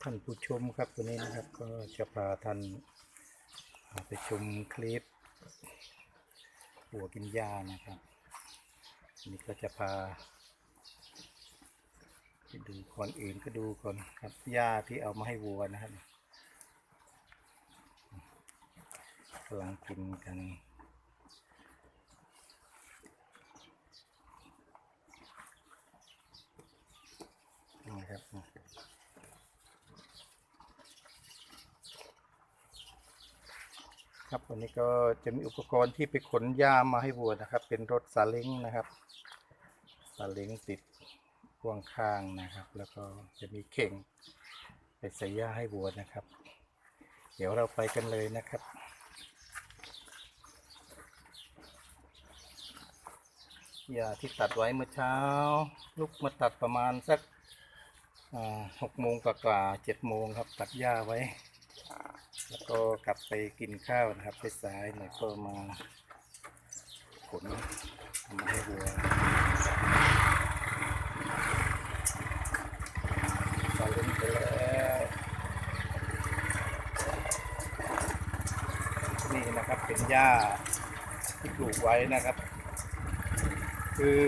ท่านผู้ชมครับวันนี้นะครับ ก็จะพาท่านไปชมคลิปหัวกินหญ้านะครับนี่ก็จะพาไปดูก่อนอื่นก็ดูก่อนครับหญ้าที่เอามาให้วัวนะครับกำลังกินกันครับ ครับ วันนี้ก็จะมีอุปกรณ์ที่ไปขนหญ้ามาให้วัวนะครับ เป็นรถซาเล้งนะครับซาเล้งติดพ่วงข้างนะครับ แล้วก็จะมีเข่งไปใส่หญ้าให้วัวนะครับ เดี๋ยวเราไปกันเลยนะครับหญ้าที่ตัดไว้เมื่อเช้า ลุกมาตัดประมาณสักหกโมงกว่าเจ็ดโมงครับ ตัดหญ้าไว้ แล้วก็กลับไปกินข้าวนะครับไปสายๆหน่อยก็มาขนมาให้วัวตอนเล่นไปแล้วนี่นะครับเป็นหญ้าที่ปลูกไว้นะครับ คือ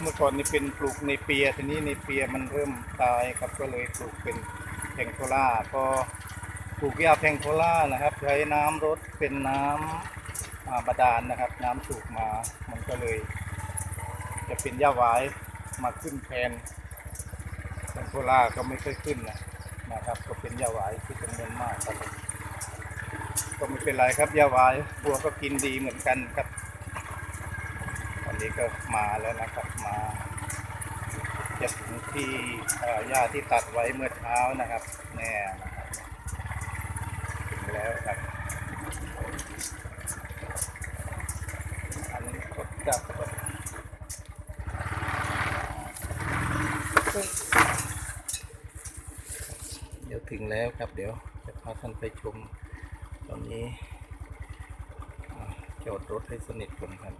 เมื่อก่อนนี่เป็นปลูกในเปียทีนี้ในเปียมันเริ่มตายครับก็เลยปลูกเป็นแพงโคล่าพอป ลูกหญ้าแพงโคล่านะครับ ใช้น้ำรดเป็นน้ำอ่าบาดาลนะครับ น้ำสูบมา มันก็เลย จะเป็นหญ้าหวายมาขึ้นแทนแพงโคล่าก็ไม่เคยขึ้นนะนะครับ ก็เป็นหญ้าหวายที่จำนวนมากครับ ก็ไม่เป็นไรครับหญ้าหวายบัวก็กินดีเหมือนกันครับวันนี้ก็มาแล้วนะครับมาจะถึงที่หญ้าที่ตัดไว้เมื่อเช้านะครับ ถึงแล้วครับ อันนี้ กับเดี๋ยวถึงแล้วครับเดี๋ยวจะพาท่านไปชม ตอนนี้จอดรถให้สนิทก่อนครับ